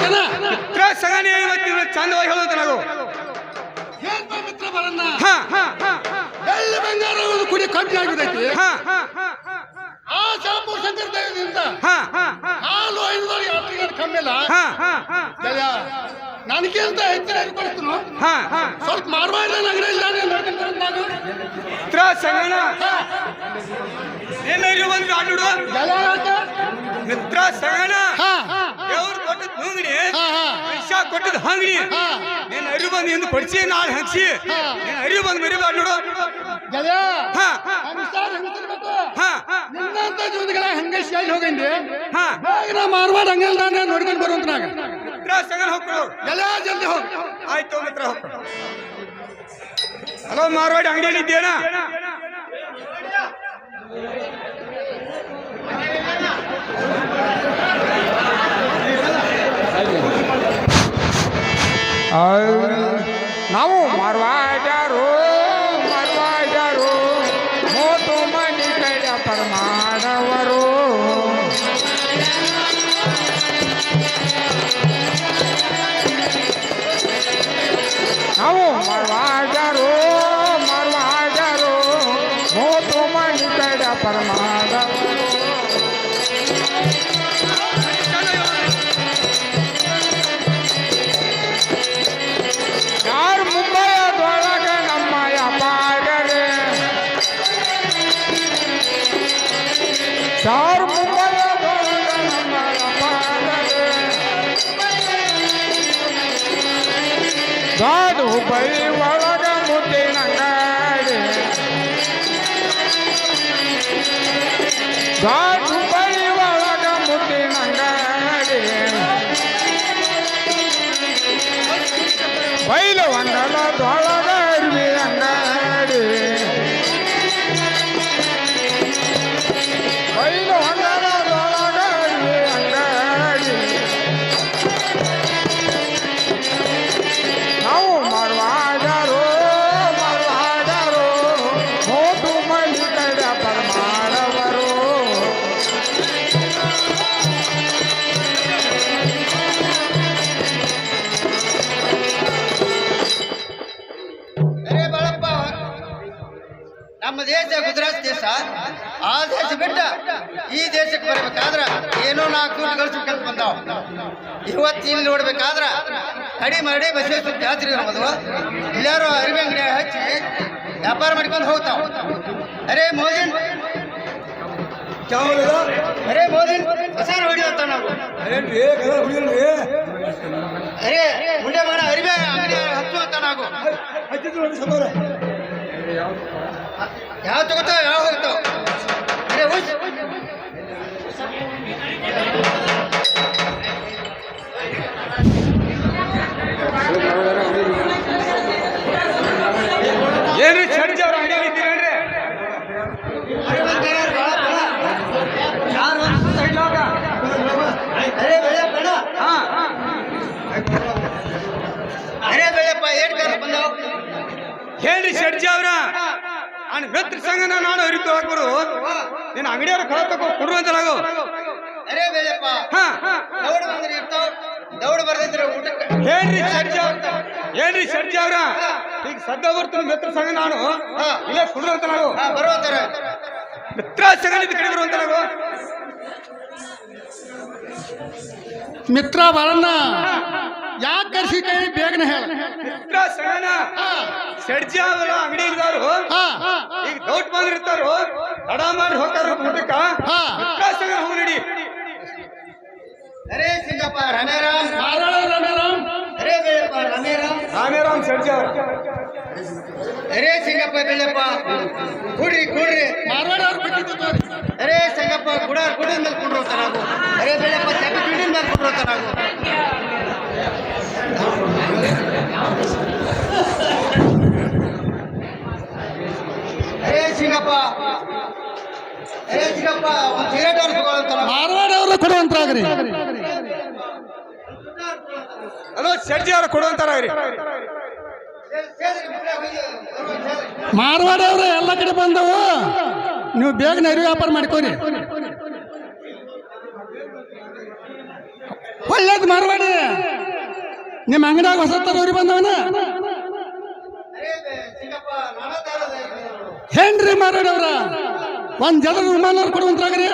ಮಿತ್ರ ಇವತ್ತಿನ ಚಂದವಾಗಿ ಹೇಳುತ್ತೆ ನಾವು ಏನ್ಪ ಮಿತ್ರ ಬರನ್ನ ಹಾ ಹಾ ಹಾ ಬೆಳ್ಳಿ ಬಂಗಾರ ಒಂದು ಕುಡಿ ಕಮ್ಮಿ ಆಗಿದೈತಿ ಆ ಶಾಪುರ್ ಶಂಕರ ದೇವದಿಂದ ಹಾಲು ನನಗಿಂತ ಹೆಚ್ಚಿನ ಸ್ವಲ್ಪ ನಗರ ನಾನು ಮಿತ್ರ ಸಂಗಣ ಒಂದು ಆಡುಡು? ಮಿತ್ರ ಸಂಗಣ ಹಾ ದೇವ್ರು ಕೊಟ್ಟದ್ ನುಂಗಡಿ ಹಾ ಹಾ. ಮನುಷ್ಯ ಕೊಟ್ಟದ್ ಹಂಗಡಿ ಹಾ. ನೀನ್ ಅರಿವು ಬಂದು ಎಂದು ಕೊಡ್ಸಿ ನಾಳೆ ಹಂಚಿ. ನೀನ್ ಅರಿವು ಬಂದು ಮರಿಬಾರ್ದು ನೋಡು. ಗೆಳೆಯ ಹಾ. ಹಾ. ನಿನ್ನಂತ ಜೀವನಗಳ ಹಂಗೆ ಶೈಲಿ ಹೋಗಂಡಿ ಹಾ. ನಾ ಮಾರ್ವಾಡ ನೋಡ್ಕೊಂಡು ಬರುವಂತ ನಾಗ? ಮಿತ್ರ ಗೆಳೆಯ ಜಲ್ದಿ ಹೋಗ್. ಆಯ್ತು ಮಿತ್ರ ಹಲೋ ಮಾರ್ವಾಡಿ ಅಂಗಡಿಯಲ್ಲಿ ಇದ್ದೇನಾ ನಾವು God ಇವತ್ತು ಇಲ್ಲಿ ನೋಡ್ಬೇಕಾದ್ರೆ ಕಡಿ ಮಾಡಿ ಬಸವೇಶ್ವರ ಜಾತ್ರೆ ನಮ್ಮದು ಎಲ್ಲರೂ ಅರಿವೆ ಅಂಗಡಿ ಹಚ್ಚಿ ವ್ಯಾಪಾರ ಮಾಡ್ಕೊಂಡು ಹೋಗ್ತಾವ. ಅರೇ ಮೋದಿನ್. ಅರೇ ಮೋದಿನ್ ಹೊಸ ಹೊಡಿಯೋತ್ತ ನಾವು. ಅರೇ ಮುಂಡೆ ಮಾಡ ಅರಿವೆ ಅಂಗಡಿ ಹಚ್ಚುವಂತ ನಾವು. ಯಾವ ತಗೋತಾವ ಯಾವ ಹೋಗ್ತಾವ? ಅರೇ ಏನ್ರಿ ಚಡ್ಜಿ ಅವ್ರ ಅಂಗಡಿ ಇದ್ದೀರೇನ್ರಿ ಹೇಳ್ರಿ ಶೆಡ್ಜಿ ಅವ್ರ? ಅವ್ನ ಮಿತ್ರ ಸಂಘನ ನಾನು ಅರಿತು ಹಾಕ್ಬರು ನಿನ್ನ ಅಂಗಡಿಯವ್ರ ಕಳ ತಗೋ ಕೊಡುವಂತಲಾಗು ಅರೇ ಬೆಳೆಪ್ಪ ಹಾ. ದೌಡ್ ಬಂದ್ರೆ? ದೌಡ್ ಬರ್ದಿದ್ರೆ ಊಟಕ್ಕೆ. ಹೇಳ್ರಿ ಶೆಡ್ಜಿ ಅವ್ರ ಹೇಳ್ರಿ ಶೆಡ್ಜಿ ಅವ್ರ. ಈಗ ಸದ್ದ ಬರ್ತೀನಿ ಮಿತ್ರ ಸಂಘ ನಾನು. ಹಾ. ಇಲ್ಲೇ ಕೊಡುವಂತಲಾಗು ಹಾ ಬರುವಂತಾರ ಮಿತ್ರ ಸಂಘ ಕಡಿದ್ರು ಕಡೆ ನಾವು ಮಿತ್ರ ಬರನ್ನ ಯಾಕೆ ಕರ್ಸಿಕೈ ಬೇಗನೆ ಹೇಳ. ಮಿತ್ರ ಸಂಘನ. ಶೆಡ್ಜಿ ಅವರ ಅಂಗಡಿ ಇದ್ದಾರು ಹಾ. ಈಗ ದೌಟ್ ಬಂದಿರ್ತಾರು ತಡ ಮಾಡಿ ಹೋಗ್ತಾರ ಊಟಕ್ಕ. ಮಿತ್ರ ಸಂಘ ಹೋಗಿ ನಡಿ ಅರೇ ಸಿಂಗಪ್ಪ ರಮೇರಾಮ್ ಮಾರಾಳ ರಣರಾಮ್ ಅರೇ ಬೆಳೆಪ್ಪ ರಮೇರಾಮ್ ರಾಮೇರಾಮ್ ಶೆಡ್ಜಿ ಅವ್ರ ಅರೇ ಸಿಂಗಪ್ಪ ಬೆಳೆಪ್ಪ ಕುಡ್ರಿ ಕುಡ್ರಿ ಮಾರ್ವಾಡ ಅವ್ರು ಬಿಟ್ಟಿದ್ದು ತೋರಿ. ಅರೇ ಸಂಗಪ್ಪ ಕುಡ ಕುಡಿದ ಮೇಲೆ ಕುಡ್ರು ನಾವು ಅರೇ ಬೆಳೆಪ್ಪ ಚಾಪಿ ಕುಡಿದ ಮೇಲೆ ಕುಡ್ರು ನಾವು ಅರೇ ಸಿಂಗಪ್ಪ ಅರೇ ಸಿಂಗಪ್ಪ ಒಂದು ಸಿಗರೇಟ್ ಅವ್ರು ತಗೊಳ್ಳಂತ ಮಾರ್ವಾಡ ಅವರು ಕೊಡುವಂತಾಗ್ರಿ ಹಲೋ ಅವ್ರು ಅವ್ರ ಕೊಡುವಂತಾರ ರೀ ಮಾರ್ವಾಡ ಅವ್ರು, ಎಲ್ಲ ಕಡೆ ಬಂದವು. ನೀವು ಬೇಗ ನೈರು ವ್ಯಾಪಾರ ಮಾಡ್ಕೋರಿ. ಒಳ್ಳೇದು ಮಾರ್ವಾಡಿ. ನಿಮ್ಮ ಅಂಗಡಿಯಾಗ ಹೊಸ ತರೋರಿ ಬಂದವನ? ಹೆಂಡ್ರಿ ಮಾರಾಡಿ ಅವ್ರ? ಒಂದ್ ಜನ ರುಮಾನವ್ರು ಕೊಡುವಂತ್ರಾಗ್ರಿ.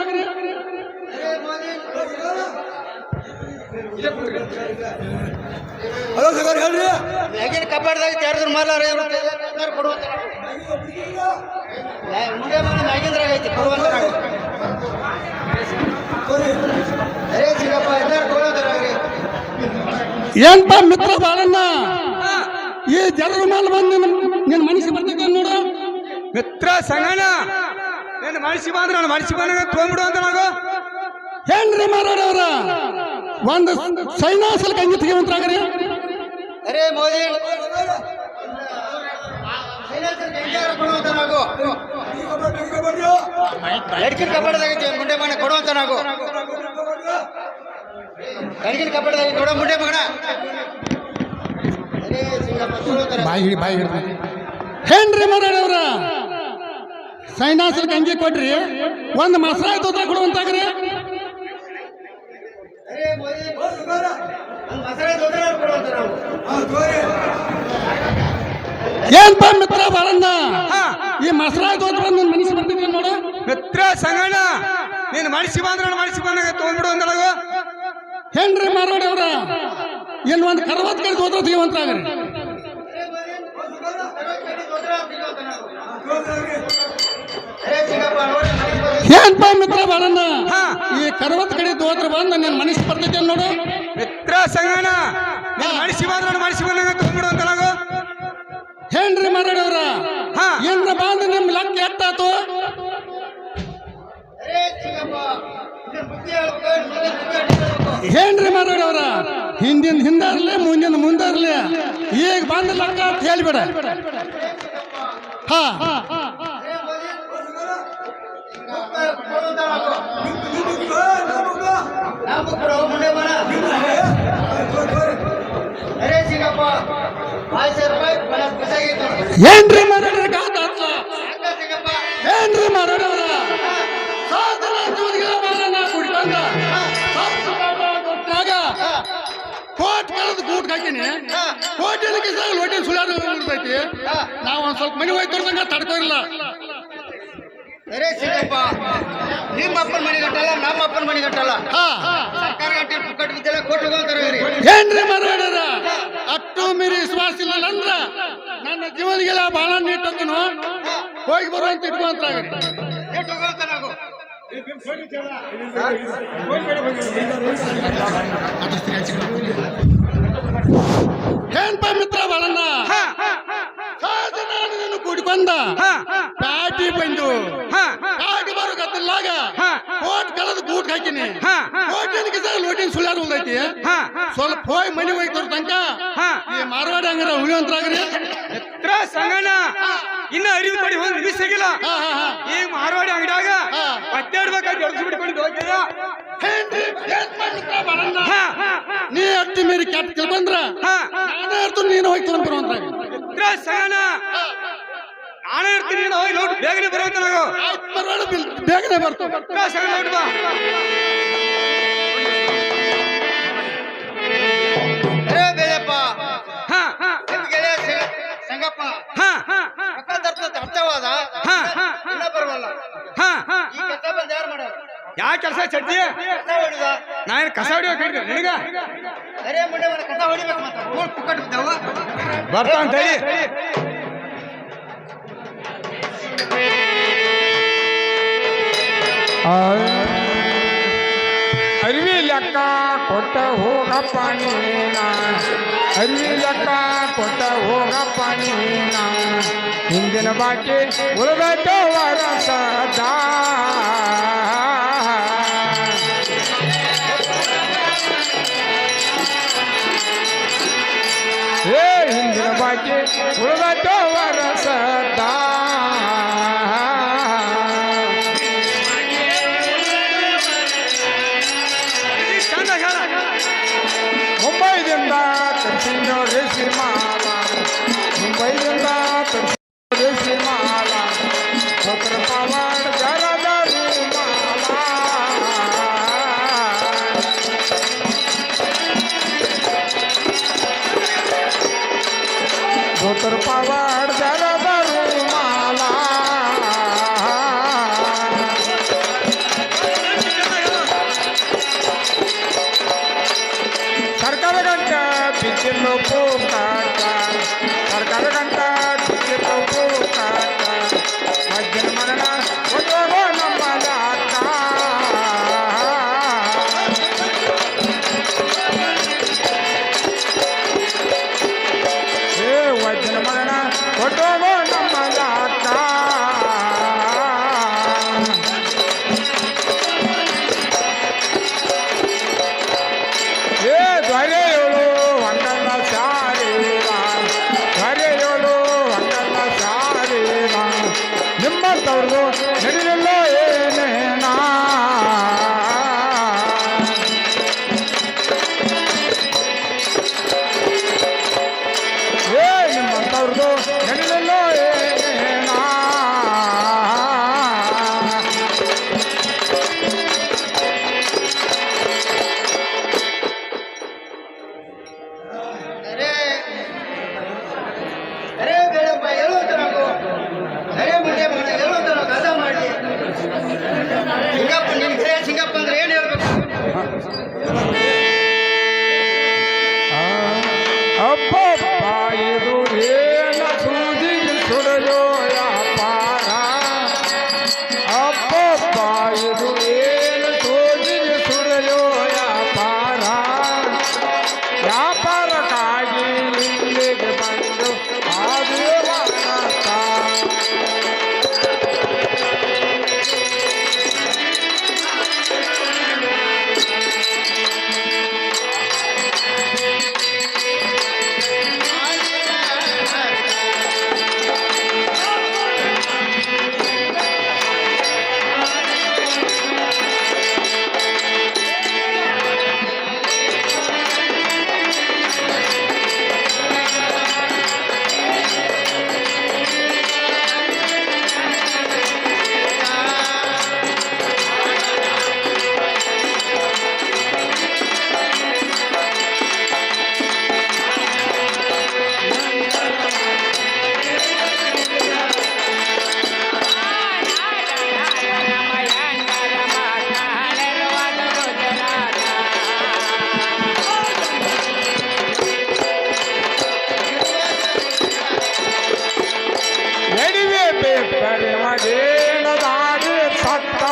ಹಲೋ ಸರ್ ಹೇಳ್ರಿ. ಮ್ಯಾಗಿನ ಕಪಾಟದಾಗ ತೆರೆದ್ರ ಮಾಲಾರ ಕೊಡುವಂತ ಮುಂದೆ ಬಂದು ಮ್ಯಾಗಿಂದ್ರಾಗ ಐತಿ ಕೊಡುವಂತ ಏನ್ಪ ಮಿತ್ರ ಬಾಳಣ್ಣ? ಈ ಜನರ ಮೇಲೆ ಬಂದು ನಿನ್ನ ಮನಸ್ಸು ಬರ್ತೈತೆ ನೋಡು. ಮಿತ್ರ ಸಂಗಣ ನನ್ನ ಮನಸ್ಸಿ ಬಂದ್ರೆ ನನ್ನ ಮನಸ್ಸಿ ಬಂದ್ರೆ ತೊಗೊಂಡ್ಬಿಡು ಅಂತ ನಾವು ಏನ್ರಿ ಮಾರಾಡಿ ಒಂದು ಸೈನಾಸಲ್ ಕಂಗಿ ತೆಗಿವಂತ್ರಾಗ್ರಿ ಅರೇ ಮೋದಿ. ಮುಂಡೆ ಮಗನ ಕೊಡುವಂತ ನಾವು. ಲಡ್ಕಿನ ಕಪಾಟದಾಗ ಕೊಡೋ ಮುಂಡೆ ಮಗನ. ಬಾಯಿ ಹಿಡಿ ಬಾಯಿ ಹಿಡಿ. ಹೆಂಡ್ರಿ ಮಾತಾಡವ್ರ ಸೈನಾಸಲ್ ಗಂಗೆ ಕೊಡ್ರಿ. ಒಂದು ಮಸರಾಯಿ ತೋತ್ರ ಕೊಡುವಂತಾಗ್ರಿ ಅರೇ ಮೋದಿ ಒಂದು ಮಸಾಲೆ ದೊಡ್ಡ ಕೊಡುವಂತ ನಾವು ಏನ್ಪ ಮಿತ್ರ ಬಾಳಣ್ಣ? ಹಾ. ಈ ಮಸರ ತೋತ್ರ ನನ್ನ ಮನಸ್ಸು ಬರ್ತಿದ್ದೀನಿ ನೋಡು? ಮಿತ್ರ ಸಂಗಣ ನೀನು ಮನಸ್ಸಿ ಬಂದ್ರೆ ಮನಸ್ಸಿ ಬಂದಾಗ ತೊಗೊಂಬಿಡು ಅಂತ ನಾವು ಹೆಂಡ್ರಿ ಮಾರೋಡಿ ಅವ್ರ? ಇನ್ನು ಒಂದು ಕರವತ್ ಕಡೆ ತೋತ್ರ ಆಗ್ರಿ. ಅರೇ ಸಿಗಪ್ಪ ನೋಡಿ. ಏನ್ಪ ಮಿತ್ರ ಬಾಳಣ್ಣ. ಹಾ. ಈ ಕರವತ್ ಕಡೆ ತೋತ್ರ ಬಂದ ನನ್ನ ಮನಸ್ಸು ಬರ್ತೈತೆ ನೋಡು. ಮಿತ್ರ ಸಂಗಣ ಮನಸ್ಸಿ ಬಂದ್ರ ಮನಸ್ಸಿ ಬಂದಂಗ ತೊಗೊಂಬಿಡು ಅಂತ ನಾವು ಏನ್ರ ಹಾ. ಇನ್ನ ಬಂದು ನಿಮ್ ಲಕ್ಕ ಎತ್ತಾತು ಏನ್ರಿ ಮಾರಾಡವ್ರ ಹಿಂದಿನ ಹಿಂದಾರ್ಲಿ ಮುಂದಿನ ಮುಂದೆ ಇರ್ಲಿ. ಈಗ ಬಂದ ಲೆಕ್ಕ ಅಂತ ಹೇಳ್ಬೇಡ. ಹಾ ಅರೇ ಮೋದಿ, ಕೊಡುವಂತ ನಾವು. ನಾವು ಕೊಡು, ಮುಂಡೆ ಮಗನ. ಅರೇ ಸಿಂಗಪ್ಪ ಆಯ್ತು ಸರ್ ರೂಪಾಯಿ ಬಲ- ಬಿಸಾಗೈತೆ ನೋಡಿ. ಏನ್ರಿ ಮಾರಾಡ್ರಿ ಸಿಂಗಪ್ಪ ಏನ್ರಿ ಮಾರಾಡಿ ಅವ್ರ ಸಾಧನ ಕುಡ್ಕೊಂಡ. ಕೋಟ್ ಕಳೆದು ಗೂಟ್ ಹಾಕಿನಿ. ಕಿಸಾಗ ಲೋಟಿನ ಸುಳ್ಯಾರು ನಾವು ಒಂದ್ ಸ್ವಲ್ಪ ಮನೆ ತೋರ್ಸಂಗ ತಡ್ಕೋ ಇಲ್ಲ ಸಿಂಗಪ್ಪ ನಿಮ್ಮ ಅಪ್ಪನ ಮನೆ ನಮ್ಮ ಅಪ್ಪನ ಮನೆ ಸರ್ಕಾರ ಗಟ್ಟಿ ಪುಕ್ಕಟ್ ಬಿದ್ದೆಲ್ಲ ಕೊಟ್ಟು ಹೋಗ್ತಾರೆ ಏನ್ರಿ ಮಾರಾಡ್ಯಾರ ಅಟ್ಟು ಮೀರಿ ವಿಶ್ವಾಸ ಇಲ್ಲ ಅಂದ್ರ ನನ್ನ ಜೀವನಿಗೆಲ್ಲ ಬಹಳ ನೀಟಕ್ಕನು ಹೋಗಿ ಬರುವಂತ ನಾವು ಏನ್ಪ ಮಿತ್ರ ಬಾಳಣ್ಣ? ಕಾಟಿ ಪ್ಯಾಟಿ ಬಂದು. ಹಾ, ಕಾಟಿ ಬರೋ ಗದ್ದಲಾಗ ಹಾ. ಕೋಟ್ ಕಲದ ಗೂಟ್ ಹಾಕಿನಿ. ಕೋಟಿನ ಕಿಸಾಗ ಲೋಟಿನ ಸುಳ್ಳಾರ ಹಾ, ಸ್ವಲ್ಪ ಹೋಗಿ ಮನಿ ಹೋಗಿ ತೋರ್ ತನಕ. ಹಾ. ಈ ಮಾರವಾಡಿ ಹಂಗಾರ ಉಳಿಯಂತ್ರಾಗ್ರಿ ಎತ್ರ ಸಂಗಣ ಇನ್ನ ಅರಿವು ಪಡಿ ಒಂದು ನಿಮಿಷ ಆಗಿಲ್ಲ ಹಾ ಹಾ ಹಾ. ಈ ಮಾರವಾಡಿ ಅಂಗಡಿಯಾಗ ಹಾ. ಒದ್ದಾಡ್ಬೇಕಾಗಿ ಜಡ್ಸು ಬಿಟ್ಕೊಂಡು ಹೋಗ್ತೀರಾ? ಏನ್ರಿ ಏನ್ಪ ಮಿತ್ರ ಬಾಳಣ್ಣ ಹಾ, ಹಾ, ನೀ ಅಟ್ಟಿ ಮೇರಿ ಕೆಟ್ಟ ಬಂದ್ರ ಹಾ. ನಾನೇ ನೀನು ಹೋಯ್ತು ಅಂತ ಸಂಗಣ ನಾನೇ ಇರ್ತೀನಿ ನೀನು ಹೋಗಿ ನೋಡು ಬೇಗನೆ ಆಯ್ತು ಬಿಲ್ ಬೇಗನೆ ಬರ್ತು. ಮಿತ್ರ ಸಂಗಣ ಬಾ. ಅರೇ ಬೇಳೆಪ್ಪ ಹಾ, ಹಾ, ಗೆಳೆಯ ಸಂಗಪ್ಪ ಹಾ, ಹಾ, ಅರ್ಥವಾದ? ಹಾ, ಹಾ. ಇನ್ನ ಬರವಲ್ಲ ಹಾ, ಹಾ. ಈ ಕೆಲಸ ಬಂದು ಯಾರು ಮಾಡೋದು ಯಾ ಕೆಲಸ ಕಸ ಹೊಡಿದ ನಾನು ಕಸ ನಿನಗ? ಮನೆ ಕಸ ಹೊಡಿಬೇಕು ಬರ್ತಾ ಅಂತ ಪುಕ್ಕಟ್ ಬಿದ್ದಾವ ಬರ್ತಾನ ತಡಿ ಅರಿವಿ ಲೆಕ್ಕ ಕೊಟ್ಟ ಹೋಗಪ್ಪ ನೀನ ಅರಿವಿ ಲೆಕ್ಕ ಕೊಟ್ಟ ಹೋಗಪ್ಪ ನೀನ ಹಿಂದಿನ ಬಾಕಿ ಉಳಿದ ವರಸದ ಏ ಹಿಂದಿನ ಬಾಕಿ ಉಳಿದ ವರಸದ তোর পাওয়ার দ্বারা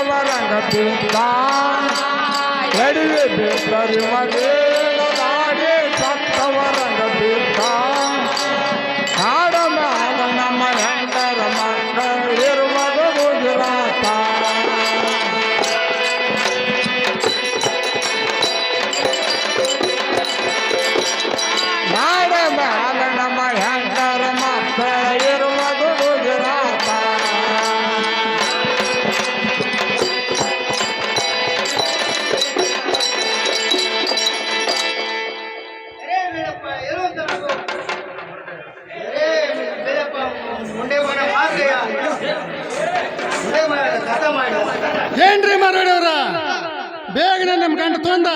ಸತ್ತವರಂಗ ಬಿದ್ದ ಎಡಿವೆ ಮಗೇನದಾಗೆ ಸತ್ತವರಂಗ ಗಂಡ ತೊಂದ.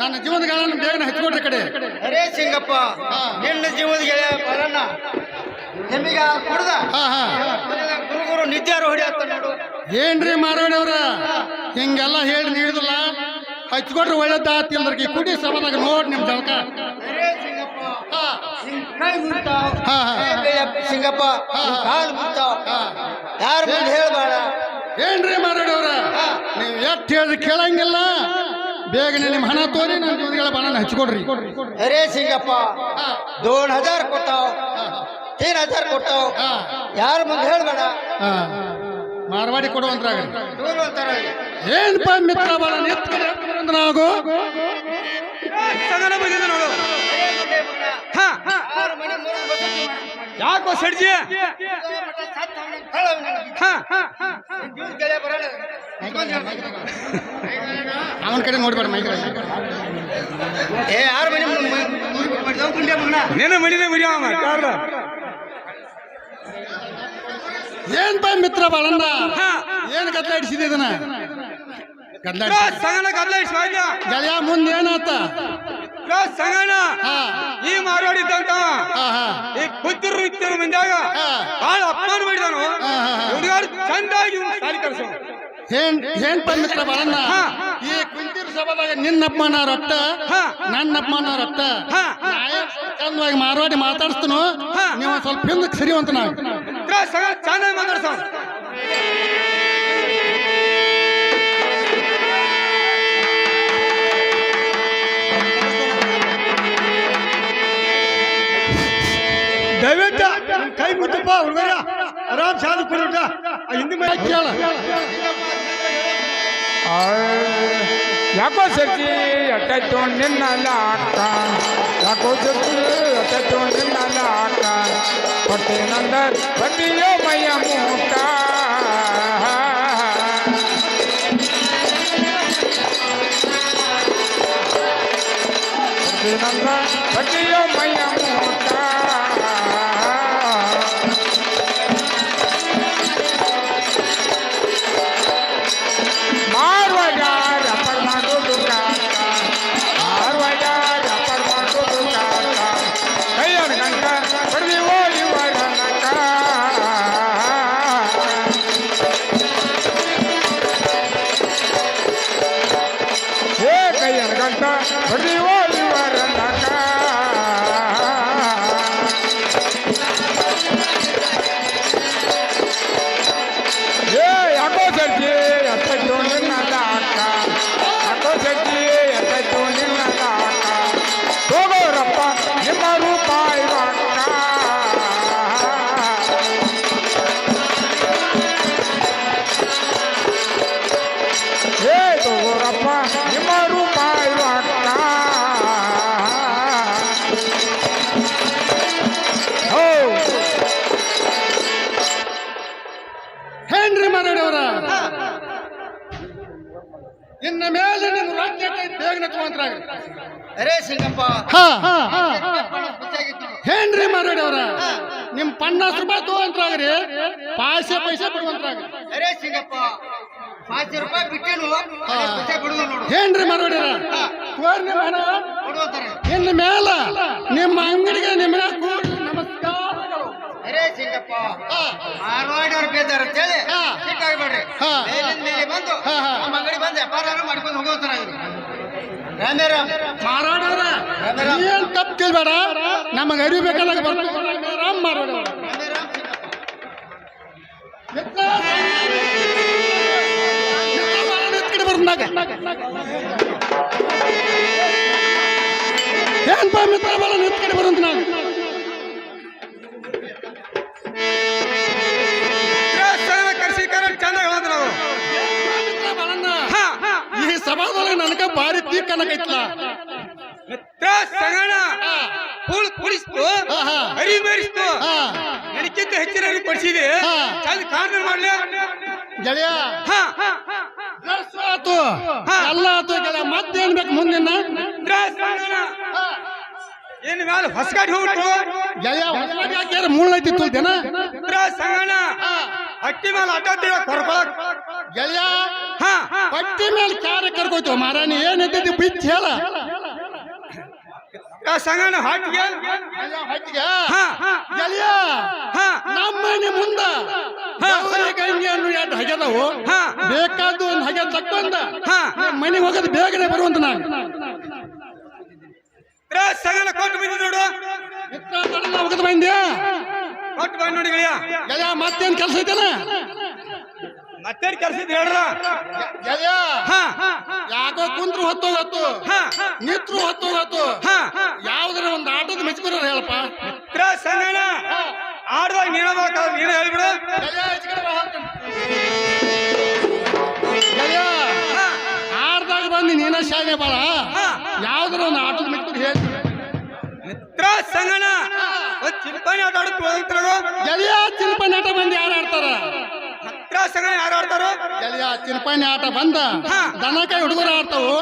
ನನ್ನ ಜೀವನದ ಗೆಳೆಯನ್ನು ಬೇಗನೆ ಹಚ್ಕೊಡ್ರಿ ಕಡೆ. ಅರೇ ಸಿಂಗಪ್ಪ ನಿನ್ನ ಜೀವದ ಗೆಳೆಯ ಬರಣ್ಣ ನಿಮಗ ಕುಡ್ದ? ಹಾ ಹಾ. ಗುರುಗುರು ನಿತ್ಯಾರು ಹೊಡಿಯತ್ತ ನೋಡು. ಏನ್ರಿ ಮಾರಾಡವ್ರ ಹಿಂಗೆಲ್ಲ ಹೇಳಿ ನೀಡಿದಲ್ಲ ಹಚ್ಕೊಡ್ರಿ ಒಳ್ಳೇದಾತ್ ಅಂದ್ರಿ ಕುಡಿ ಸಭದಾಗ ನೋಡಿ ನಿಮ್ ಜವಕ ಸಿಂಗಪ್ಪ. ಕಾಲು ಮುಟ್ತಾವ್ ಹಾ. ಯಾರ ಹೇಳ್ಬೇಡ. ಏನ್ರಿ ಮಾರಾಡವ್ರ ನೀವು ಎಷ್ಟು ಹೇಳಿ ಕೇಳಂಗಿಲ್ಲ. ಬೇಗನೆ ನಿಮ್ಮ ಹಣ ತೋರಿ ನನ್ನ ಜೀವನಗಳ ಬಣ್ಣ ಹಚ್ಕೊಡ್ರಿ ಅರೇ ಸಿಂಗಪ್ಪ ದೋಣ ದೋನ್ ಹಜಾರ್ ಕೊಡ್ತಾವ್ ಹಾ, ತೀನ್ ಹಜಾರ್ ಕೊಡ್ತಾವ್ ಹಾ ಯಾರ ಮುಂದೆ ಹೇಳ್ಬೇಡ ಹಾ ಮಾರ್ವಾಡಿ ಕೊಡುವಂತ್ರಾಗ ಏನ್ಪ ಮಿತ್ರ ಬಲ ಬಂದಿದೆ ನೋಡು ಯಾಕೋ ಸಡ್ಜಿ. ಹಾ ನಿನ್. ಅವನ ಕಡೆ ನೋಡ್ಬೇಡ ಮೈಕ್ರ ಏ ಯಾರು ಮನೆ ಕುಂಡೆ ಮಗನ? ನಿನ್ನ ಮನಿದೆ ಮರಿಯವ ಯಾರ್ದ? ಮಿತ್ರ ಬಾಳಣ್ಣ? ಹಾ. ಏನ್ ಗದ್ಲಾಡಿಸಿದೆ ಇದನ್ನ? ಇರೋ ಸಂಗಣ ಸಂಗನ ಗದ್ಲ ಇಷ್ಟು ಗೆಳೆಯ ಮುಂದೆ ಏನಾತ? ಹಾ. ಈ ಮಾರಾಡಿದ್ದಂತವ ಹಾ ಹಾ. ಈ ಮುಂದಾಗ ಹಾ. ಬಹಳ ಅಪಮಾನ ಮಾಡಿದನು ಚಂದಾಗಿ ಸಾರಿ ಸಾಲಿ ಕಳ್ಸೋ ಏನ್ ಏನ್ ಮಿತ್ರ ಬಾಳಣ್ಣ ಹಾ. ಈ ಕುಂತಿರ ಸಭಾದಾಗ ನಿನ್ನ ಅಪ್ಪನ ರೊಟ್ಟ ಹಾ. ನನ್ನ ಅಪ್ಪನ ರೊಟ್ಟ ಹಾ. ಚಂದವಾಗಿ ಮಾರವಾಡಿ ಮಾತಾಡಿಸ್ತನು ಹಾ. ನೀವು ಒಂದ್ ಸ್ವಲ್ಪ ಹಿಂದಕ್ಕೆ ಸರಿವಂತ ನಾವು ಮಿತ್ರ ಸಂಗಣ್ಣ ಚಂದಾಗಿ ಮಾತಾಡ್ಸೋ ದಯವಿಟ್ಟು ನಿಮ್ ಕೈ ಮುಟ್ಟಪ್ಪ ಹುಡುಗರ ಆರಾಮ್ ಸಾಧು ಕೊಡುಟ ಹಿಂದೆ ಮೇಲೆ ಕೇಳ ಯಾಕೋ ಸರ್ಜಿ ಎಟ್ಟಾಯ್ತು ನಿನ್ನ ಲಾಕ ಯಾಕೋ ಸರ್ಜಿ ಎಟ್ಟಾಯ್ತು ನಿನ್ನ ಲಾಕ ಹೊಟ್ಟೆ ನಂದ ಬಡ್ಡಿಯೋ ಮೈಯ ಮೂಟ. ಹೊಟ್ಟೆ ನಂದ ಬಡ್ಡಿಯೋ ಮೈಯ ಮೂಟ. ಗಂಟ ಬಡ್ದಿವೋ ಪಾಸೆ ಪೈಸೆ ಬಿಡುವಂತ್ರಾಗ್ರಿ ಅರೇ ಸಿಂಗಪ್ಪ ಪಾಚ ರೂಪಾಯಿ ಬಿಟ್ಟೇನು ಖುಷಿ ಬಿಡುದು ನೋಡು. ಏನ್ರಿ ತೋರ್ ನಿಮ್ಮ ಹಣ ಕೊಡುವಂತಾರೆ. ಇನ್ನು ಮೇಲ ನಿಮ್ಮ ಅಂಗಡಿಗೆ ನಿಮ್ಮ ನಮಸ್ಕಾರಗಳು. ಅರೇ ಸಿಂಗಪ್ಪ ಹಾ, ಮಾರ್ವಾಡಿ ಅವ್ರು ಬೇದಾರ ಅಂತೇಳಿ ಹಾ. ಸಿಟ್ಟಾಗ್ಬೇಡ್ರಿ ಹಾ. ಮೇಲಿಂದ ಮೇಲೆ ಬಂದು ಹಾ, ಹಾ. ನಮ್ಮ ಅಂಗಡಿ ಬಂದು ವ್ಯಾಪಾರ ಮಾಡ್ಕೊಂಡು ಹೋಗೋತಾರ ಇವ್ರು ರಾಮೇ ರಾಮ್ ಮಾರಾಡವ್ರ ಏನ್ ತಪ್ಪು ಕೇಳ್ಬೇಡ ನಮಗೆ ಅರಿಬೇಕಲ್ಲ ಬರ್ತೀವಿ. ರಾಮ್ ಮಾರಾಡವ್ರ ಮಿತ್ರ. ಏನ್ಪ ಮಿತ್ರ ನಾನು ನಾವು ಮಿತ್ರ ಬಾಳಣ್ಣ, ಹಾ, ಹಾ. ಈ ಸಭಾದೊಳಗೆ ನನಗ ಭಾರಿ ತೀರ್ಕನಕೈತ್ಲ ಮಿತ್ರ ಸಂಗಣ ಹಾ. ಹರಿ ಮೇರಿಸ್ತು. ಹಾ. ನನಕ್ಕಿಂತ ಹೆಚ್ಚಿನ ಅರಿವು ಪಡಿಸಿದೆ. ಚಂದ ಕಾರಣ ಮಾಡ್ಲಿ. ಗೆಳೆಯ ಆತು. ಹಾ. ಎಲ್ಲ ಆತು ಗೆಳೆಯ ಮತ್ತೇನ್ ಬೇಕು ಮುಂದಿನ? ಏನ್ ಮ್ಯಾಲ ಹೊಸಗಾಡಿ ಹೋಗ್ಬಿಟ್ಟು ಗೆಳೆಯ ಹೊಸಗಾಡಿ ಹಾಕ್ಯಾರ ಮುಳ್ಳೈತಿ ತುಳ್ತೇನ ಮಿತ್ರ ಸಂಗಣ ಹಟ್ಟಿ ಮೇಲೆ ಅಡ್ಡ ಕೊರ್ಕೊಳಕ್ ಗೆಳೆಯ ಹಟ್ಟಿ ಮೇಲೆ ಕ್ಯಾರ ಕರ್ಕೋಯ್ತು. ಮಾರಾಣಿ ಏನಿದ್ದಿದ್ದು ಬಿಚ್ಚ ಹೇಳ. ಮಿತ್ರ ಸಂಗಣ ಹಟ್ಟಿಗೆ? ಹೊಟ್ಟಿಗೆ? ಹಾ. ಗೆಳೆಯ ಹಾ. ನಮ್ಮ ಮನೆ ಮುಂದ ಗಂಗೆಯನ್ನು ಎರಡು ಹಗೆದವು. ಹಾ. ಬೇಕಾದ್ದು ಒಂದು ಹಗೆ ತಕ್ಕೊಂಡ ಹಾ. ಮನೆಗೆ ಹೋಗೋದು ಬೇಗನೆ ಬರುವಂತ ನಾನು. ಸಂಗಣ ಕೊಟ್ಟು ಬಂದಿ ನೋಡು. ಹೋಗದ ಬಂದ್ಯಾ ಕೊಟ್ಟು ಬಂದ್ ನೋಡಿ ಗೆಳೆಯ. ಗೆಳೆಯ ಮತ್ತೇನ್ ಕೆಲಸ ಐತನ? ಮತ್ತೇನ್ ಕೆಲಸ ಇದ್ ಹೇಳ್ರ. ಗೆಳೆಯ ಹಾ. ಯಾಕೋ ಕುಂತ್ರು ಹೊತ್ತೋಗತ್ತು. ಹಾ. ನಿತ್ರು ಹೊತ್ತೋಗತ್ತು. ಹಾ ಯಾವ್ದಾರ ಒಂದು ಆಟದ ಮೆಚ್ಕೊರ ಹೇಳಪ್ಪ ಮಿತ್ರ ಸಂಗಣ ನೀನ ಹೇಳ್ಬಿಡು. ಆಡ್ದಾಗ ಬಂದು ನೀನ ಶಾಲೆ ಬಾಳ. ಯಾವ್ದಾರ ಒಂದು ಆಟದ ಮಿತ್ರ ಹೇಳ್ತೀನಿ ಮಿತ್ರ ಸಂಗಣ. ಒಂದ್ ಚಿಂಪಾಣಿ ಆಟ ಆಡುತ್ತ ಗೆಳೆಯ ಚಿಲ್ಪನಿ ಆಟ ಬಂದು ಯಾರು ಆಡ್ತಾರ? ಮಿತ್ರ ಸಂಗಣ ಯಾರು ಆಡ್ತಾರೋ? ಗೆಳೆಯ ಚಿಲ್ಪನೆ ಆಟ ಬಂದ. ಹಾ. ದನಕಾಯಿ ಹುಡುಗರು ಆಡ್ತಾವು.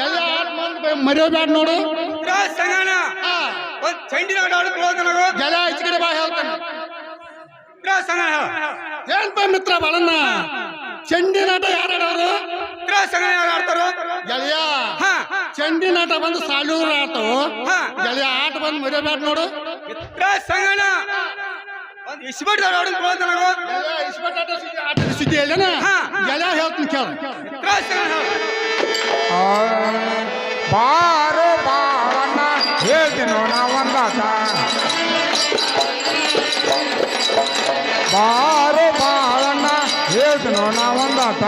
ಗೆಳೆಯ ಆಟ ಮರೆಯೋಬ್ಯಾಡ ನೋಡು. ಮಿತ್ರ ಸಂಗಣ. ಆ ಒಂದ್ ಚಂಡಿನ ಆಟ ಆಡುತ್ತ ಗೆಳೆಯ ಈಚೆ ಕಡೆ ಬಾ ಹೇಳ್ತಾನೆ. ಮಿತ್ರ ಸಂಗಣ ಹೇಳ ಏನ್ಪ ಮಿತ್ರ ಬಾಳಣ್ಣ. ಚಂಡಿ ನಾಟ ಯಾರು ಆಡೋರು ಮಿತ್ರ ಸಂಗನ ಯಾರು ಆಡ್ತಾರೋ? ಗೆಳೆಯ ಹಾ. ಚಂಡಿ ನಾಟ ಬಂದು ಸಾಲೂರು ಆಟು ಹಾ. ಗೆಳೆಯ ಆಟ ಬಂದು ಮರಿಬೇಡ ನೋಡು. ಮಿತ್ರ ಸಂಗನ ಒಂದ್ ಇಸ್ಬಿಟ್ಟು ಆಡೋದು ನನಗೂ. ಗೆಳೆಯ, ಇಸ್ಪಟ್ ಆಟ ಸುದ್ದಿ- ಆಟದ ಸುದ್ದಿ ಹೇಳೇನ ಹಾ. ಗೆಳೆಯ ಹೇಳ್ತೀನಿ ಕೇಳು. ಸಂಗನ ಬಾರೋ ಬಾಳಣ್ಣ ಹೇಳ್ತೀನೋ ನಾ ಒಂದಾತ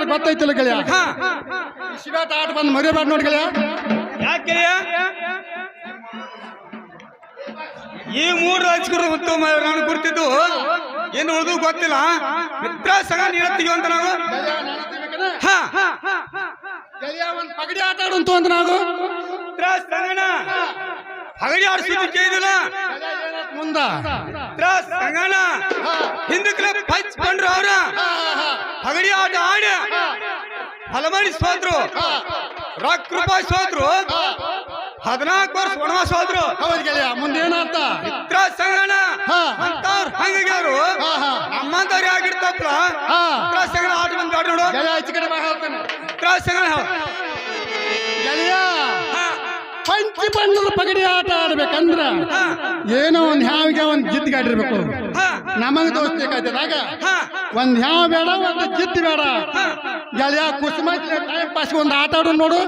ಏನಾಗಿದಾರ ಗೊತ್ತೈತಿಲ್ಲ ಗೆಳೆಯ. ಇಸ್ಪೇಟ್ ಆಟ ಬಂದು ಮರಿಬೇಡ ನೋಡಿ ಗೆಳೆಯ. ಯಾಕೆ ಈ ಮೂರು ರಾಜಕೀಯ ಮತ್ತು ನಾನು ಗುರ್ತಿದ್ದು. ಏನು ಉಳಿದು ಗೊತ್ತಿಲ್ಲ. ಮಿತ್ರ ಸಂಘ ನೀಡತ್ತೀವಿ ಅಂತ ನಾವು? ಹಾ. ಗೆಳೆಯ ಒಂದ್ ಪಗಡಿ ಆಟ ಆಡಂತು ಅಂತ ನಾವು? ಮಿತ್ರ ಹಗಡಿ ಆಡಿಸಿದ್ದು ಕೇಳಿದಿಲ್ಲ ಮುಂದ. ಸಂಗನ ಹಿಂದಕ್ಕೆ ಪಂಚ್ ಬಂದ್ರು ಅವ್ರ. ಹಗಡಿ ಆಟ ಆಡಿ ಹಲವಾರಿ ಸೋದ್ರು ರಾಕ್ ರೂಪಾಯಿ ಸೋದ್ರು ಹದಿನಾಲ್ಕು ವರ್ಷ ವನವಾಸ ಹೋದ್ರು ಹೌದು ಗೆಳೆಯ ಮುಂದೆ ಏನಾತ ಮಿತ್ರ ಸಂಗಣ ಹಾ. ಅಂತವ್ರು ಹಂಗಾಗ್ಯಾರು. ನಮ್ಮಂತವ್ರು ಯಾಕಿರ್ತಪ್ಪ. ಮಿತ್ರ ಸಂಗಣ ಆಟ ಬಂದು ಆಟ ನೋಡು ಗೆಳೆಯ ಕಡೆ ಹೇಳ್ತೇನೆ ಮಿತ್ರ ಸಂಗಣ. ಗೆಳೆಯ. ಹಾ ಪಂಚಿ ಬಣ್ಣದ ಪಗಡಿ ಆಟ ಆಡ್ಬೇಕಂದ್ರ ಏನೋ ಒಂದ್ ಹ್ಯಾವಿಗೆ ಒಂದ್ ಜಿದ್ ಗಾಡಿರ್ಬೇಕು. ನಮಗ್ ಹಾ. ಒಂದ್ ಹ್ಯಾವ್ ಬೇಡ ಒಂದ್ ಜಿದ್ ಬೇಡ. ಗೆಳೆಯ ಕುಸುಮ ಟೈಮ್ ಪಾಸ್ ಒಂದ್ ಆಟ ಆಡು ನೋಡು.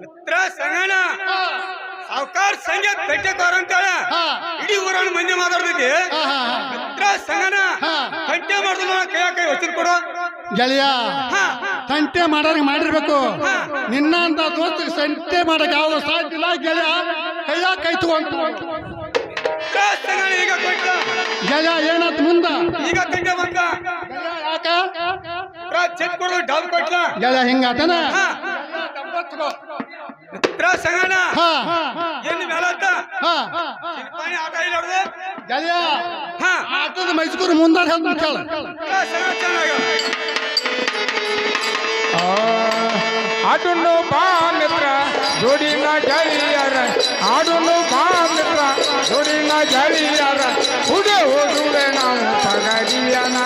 ಮಿತ್ರ ಸಂಗನ ಸಾವುಕಾರ ಸಂಜೆ ಕಟ್ಟೆಕೋರ ಅಂತೇಳ. ಇಡೀ ಊರನ್ನು ಮಂದಿ ಮಾತಾಡ್ತೈತಿ. ಮಿತ್ರ ಸಂಗನ ಹಾ. ಕಟ್ಟೆ ಮಾಡಿದ್ರು ಕೈ ಕೈ ವಚನ ಕೊಡು. ಗೆಳೆಯ. ಸಂತೆ ಮಾಡೋರ್ಗೆ ಮಾಡಿರ್ಬೇಕು. ನಿನ್ನ ಅಂತ ದೋಸ್ತ ಸಂತೆ ಮಾಡಕ್ ಯಾವ ಸಾಧ್ಯ ಇಲ್ಲ ಗೆಳೆಯ ಕೈಯ ಕೈ ಕೊಟ್ಟ. ಗೆಳೆಯ ಏನಾತ್ ಮುಂದ? ಈಗ ಕಟ್ಟೆ ಬಂದ ಗೆಳೆಯ ಯಾಕ? ಆತನ ಚೆಕ್ ಕೊಡು ಡಬ್ ಕೊಟ್ಲ. ಗೆಳೆಯ ಹಿಂಗಾತನ? ಮಿತ್ರ ಸಂಗನ ಹಾ. ಏನು ಮೇಲತ್ತ ಹಾ. ಚಿನ್ಪಾಣಿ ಆಟ ಇಲ್ಲ ಹೊಡ್ದು? ಗೆಳೆಯ ಹಾ. ಆಟದ ಮೈಸೂರು ಮುಂದಾರ ಕೇಳ. ಚೆನ್ನಾಗ ಆಡುನು ಬಾ ಮಿತ್ರ ಜೋಡಿನ ಜಳಿಯರ ಆಡುನು ಬಾ ಮಿತ್ರ ಜೋಡಿನ ಜಳಿಯರ ಹುಡೆ ಹೋದುವೆ ನಾವು ಪಗಡಿಯನ.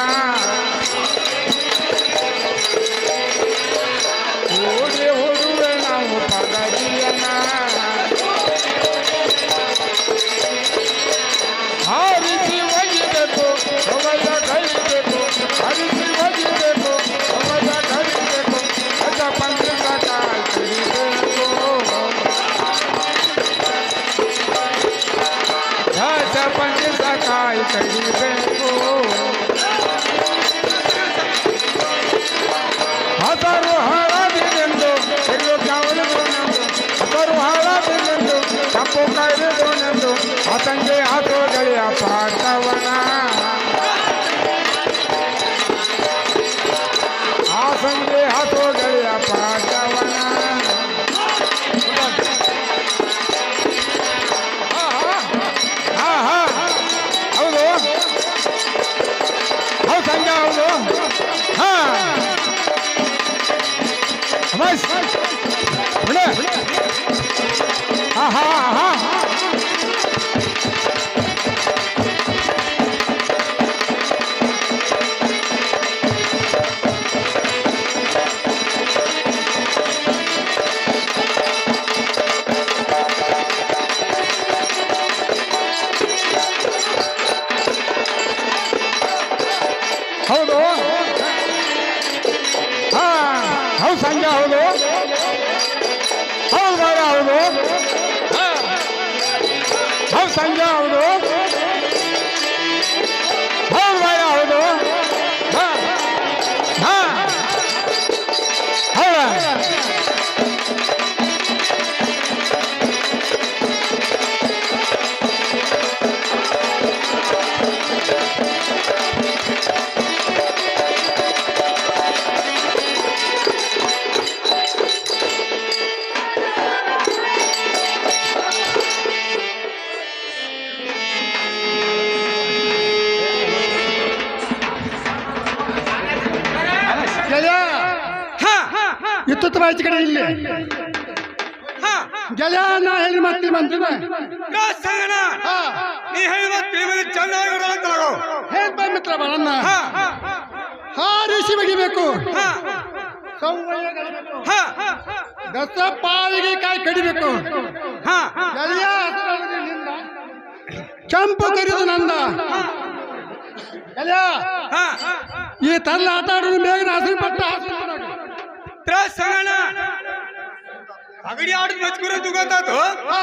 ಆ ಸಂಜೆ ಹಾಕೋ ಗೆಳೆಯ ಹೌದು ಸಂಜೆ ಹೌದು ಸಂಗನ ಹಾ. ನೀ ಹೇಳಿದ ತಿಳಿಮಗೆ ಚೆನ್ನಾಗಿ ತಲಗೋ ಹೇಗ್ ಬಾ ಮಿತ್ರ ಬರಣ್ಣ ಹಾ. ಹಾರಿಸಿ ಬಗಿಬೇಕು ದಸ ಪಾಲಿಗೆ ಕಾಯಿ ಕಡಿಬೇಕು. ನಿಂದ. ಕೆಂಪು ಕರಿದು ನಂದ. ಈ ತಲ್ಲ ಆಟ ಆಡೋದು ಬೇಗ ಹಸಿರು ಪಟ್ಟ ಹಸಿರು ಪಟ್ಟ. ಅಗಡಿ ಆಡಿದ ಮಚ್ಕೂರ ತುಗಂತಾತು ಹಾ.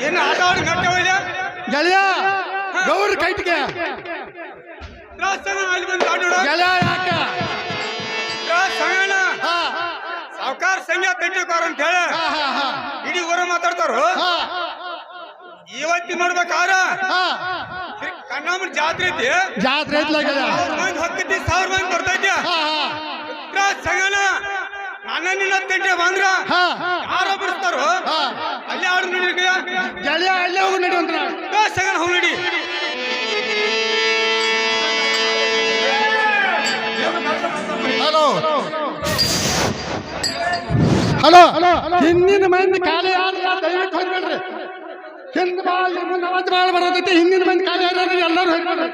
ಏನು ಆಟ ಆಡು ಗಂಟೆ ಹೋಯ್ದ ಗೆಳೆಯ ಗೌಡ್ರ ಕೈಟ್ಗೆ. ಸಂಗನ ಅಲ್ಲಿ ಬಂದು ಆಡೋಣ. ಗೆಳೆಯ ಯಾಕ? ಹಾ. ಸಾವುಕಾರ ಸಂಘ ತೆಟ್ಟಕೋರ ಅಂತ ಹೇಳ. ಹಾ ಹಾ ಹಾ. ಇಡೀ ಊರ ಮಾತಾಡ್ತಾರ ಹಾ. ಇವತ್ತಿ ನೋಡ್ಬೇಕಾರ ಹಾ. ಕಣ್ಣಾಮರ್ ಜಾತ್ರೆ ಐತಿ. ಜಾತ್ರೆ ಐತಿ ಸಾವಿರ ಮಂದಿ ಬರ್ತೈತಿ ಹಾ ಹಾ. ತ್ರಾ ಸಂಗನ ನನ್ನ ನಿನ್ನ ತೆಂಟೆ ಬಂದ್ರ ಹಾ ಯಾರೋ ಬಿಡಿಸ್ತಾರೋ ಹಾ ಅಲ್ಲೇ ಆಡು ನೋಡಿ ಗೆಳೆಯ ಅಲ್ಲೇ ಹೋಗಿ ನಡೆಯುವಂತ ತ್ರಾ ಸಂಗನ ಹೋಗಿ ನಡಿ ಹಲೋ ಹಲೋ ಹಲೋ ಹಿಂದಿನ ಮಂದಿ ಖಾಲಿ ಯಾರು ದಯವಿಟ್ಟು ಹೊರಬೇಡ್ರಿ ಹಿಂದ್ ಬಾಳ ಮುಂದೆ ಅವಾಜ್ ಬಾಳ ಬರೋದೈತಿ ಹಿಂದಿನ ಮಂದಿ ಖಾಲಿ ಯಾರು ಎಲ್ಲರೂ ಹೊರಬೇಡ್ರಿ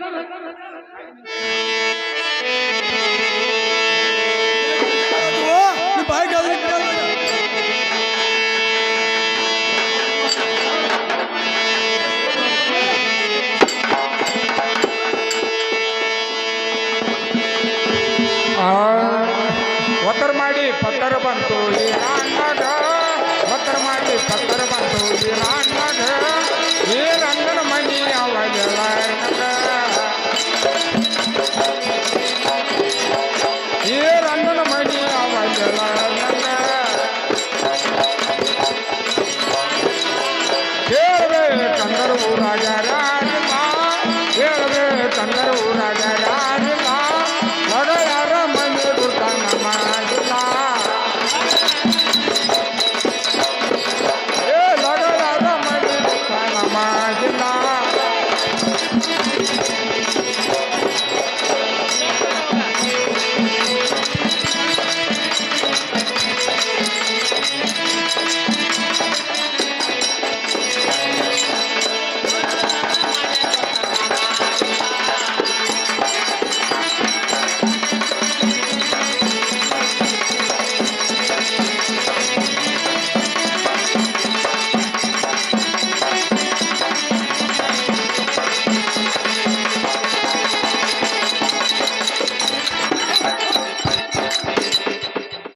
राजा राम